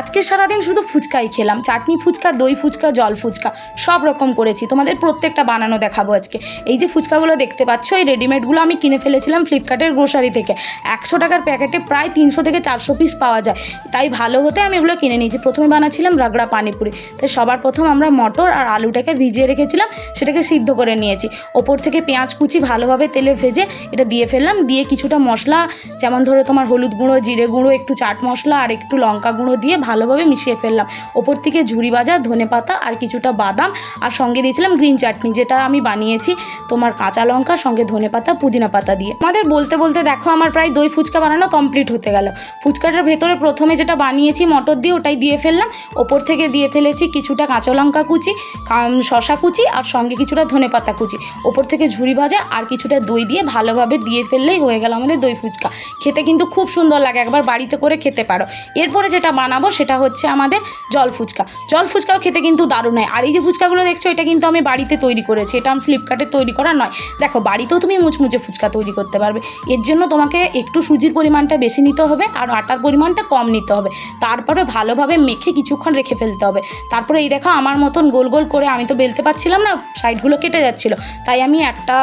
আজকে সারাদিন শুধু ফুচকাই খেলাম। চাটনি ফুচকা, দই ফুচকা, জল ফুচকা, সব রকম করেছি। তোমাদের প্রত্যেকটা বানানো দেখাবো আজকে। এই যে ফুচকাগুলো দেখতে পাচ্ছ, এই রেডিমেডগুলো আমি কিনে ফেলেছিলাম ফ্লিপকার্টের গ্রোসারি থেকে। একশো টাকার প্যাকেটে প্রায় তিনশো থেকে চারশো পিস পাওয়া যায়। তাই ভালো হতে আমি এগুলো কিনে নিয়েছি। প্রথমে বানাচ্ছিলাম রাগড়া পানিপুরি। তাই সবার প্রথম আমরা মটর আর আলুটাকে ভিজিয়ে রেখেছিলাম, সেটাকে সিদ্ধ করে নিয়েছি। ওপর থেকে পেঁয়াজ কুচি ভালোভাবে তেলে ভেজে এটা দিয়ে ফেললাম। দিয়ে কিছুটা মশলা, যেমন ধরো তোমার হলুদ গুঁড়ো, জিরে গুঁড়ো, একটু চাট মশলা আর একটু লঙ্কা গুঁড়ো দিয়ে ভালোভাবে মিশিয়ে ফেললাম। ওপর থেকে ঝুরি ভাজা, ধনে পাতা আর কিছুটা বাদাম আর সঙ্গে দিয়েছিলাম গ্রিন চাটনি, যেটা আমি বানিয়েছি তোমার কাঁচা লঙ্কা, সঙ্গে ধনে পাতা, পুদিনা পাতা দিয়ে। আমাদের বলতে বলতে দেখো আমার প্রায় দই ফুচকা বানানো কমপ্লিট হতে গেল। ফুচকাটার ভেতরে প্রথমে যেটা বানিয়েছি, মটর দিয়ে ওটাই দিয়ে ফেললাম। ওপর থেকে দিয়ে ফেলেছি কিছুটা কাঁচা লঙ্কা কুচি শশা কুচি আর সঙ্গে কিছুটা ধনে পাতা কুচি। ওপর থেকে ঝুরি ভাজা আর কিছুটা দই দিয়ে ভালোভাবে দিয়ে ফেললেই হয়ে গেল আমাদের দই ফুচকা। খেতে কিন্তু খুব সুন্দর লাগে, একবার বাড়িতে করে খেতে পারো। এরপরে যেটা বানাবো সেটা হচ্ছে আমাদের জল ফুচকা। জল ফুচকাও খেতে কিন্তু দারুণ হয়। আর এই যে ফুচকাগুলো দেখছ, এটা কিন্তু আমি বাড়িতে তৈরি করেছি। এটা আমি ফ্লিপকার্টে তৈরি করা নয়। দেখো, বাড়িতেও তুমি মুচমুচে ফুচকা তৈরি করতে পারবে। এর জন্য তোমাকে একটু সুজির পরিমাণটা বেশি নিতে হবে আর আটার পরিমাণটা কম নিতে হবে। তারপরে ভালোভাবে মেখে কিছুক্ষণ রেখে ফেলতে হবে। তারপরে এই দেখো, আমার মতন গোল গোল করে আমি তো বেলতে পারছিলাম না, সাইডগুলো কেটে যাচ্ছিল। তাই আমি একটা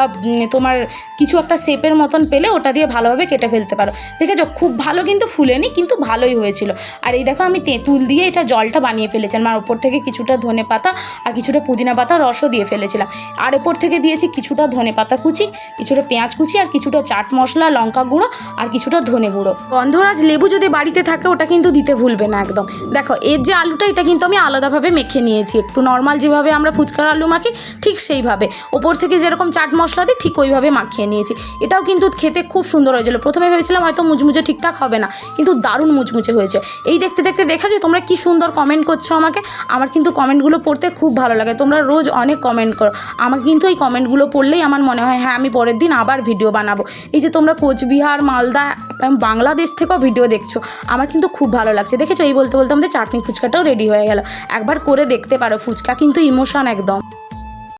তোমার কিছু একটা শেপের মতন পেলে ওটা দিয়ে ভালোভাবে কেটে ফেলতে পারো। দেখেছ, খুব ভালো কিন্তু ফুলেনি, কিন্তু ভালোই হয়েছিল। আর এই দেখো, আমি তেঁতুল দিয়ে এটা জলটা বানিয়ে ফেলেছিলাম। আর ওপর থেকে কিছুটা ধনে পাতা আর কিছুটা পুদিনা পাতা রসও দিয়ে ফেলেছিলাম। আর ওপর থেকে দিয়েছি কিছুটা ধনে পাতা কুচি, কিছুটা পেঁয়াজ কুচি আর কিছুটা চাট মশলা, লঙ্কা গুঁড়ো আর কিছুটা ধনে গুঁড়ো। গন্ধরাজ লেবু যদি বাড়িতে থাকে ওটা কিন্তু দিতে ভুলবে না একদম। দেখো, এর যে আলুটা এটা কিন্তু আমি আলাদাভাবে মেখে নিয়েছি। একটু নর্মাল যেভাবে আমরা ফুচকার আলু মাখি, ঠিক সেইভাবে। ওপর থেকে যেরকম চাট মশলা দিই, ঠিক ওইভাবে মাখিয়ে নিয়েছি। এটাও কিন্তু খেতে খুব সুন্দর হয়েছিল। প্রথমে ভেবেছিলাম হয়তো মুচমুচে ঠিকঠাক হবে না, কিন্তু দারুণ মুচমুচে হয়েছে। এই দেখতে দেখতে দেখেছ তোমরা কি সুন্দর কমেন্ট করছ আমাকে, আমার কিন্তু কমেন্টগুলো পড়তে খুব ভালো লাগে। তোমরা রোজ অনেক কমেন্ট করো। আমার কিন্তু এই কমেন্টগুলো পড়লেই আমার মনে হয় হ্যাঁ আমি পরের দিন আবার ভিডিও বানাবো। এই যে তোমরা কোচবিহার, মালদা বাংলাদেশ থেকেও ভিডিও দেখছ, আমার কিন্তু খুব ভালো লাগছে। দেখেছ? এই বলতে বলতে আমাদের চাটনি ফুচকাটাও রেডি হয়ে গেল। একবার করে দেখতে পারো, ফুচকা কিন্তু ইমোশন একদম।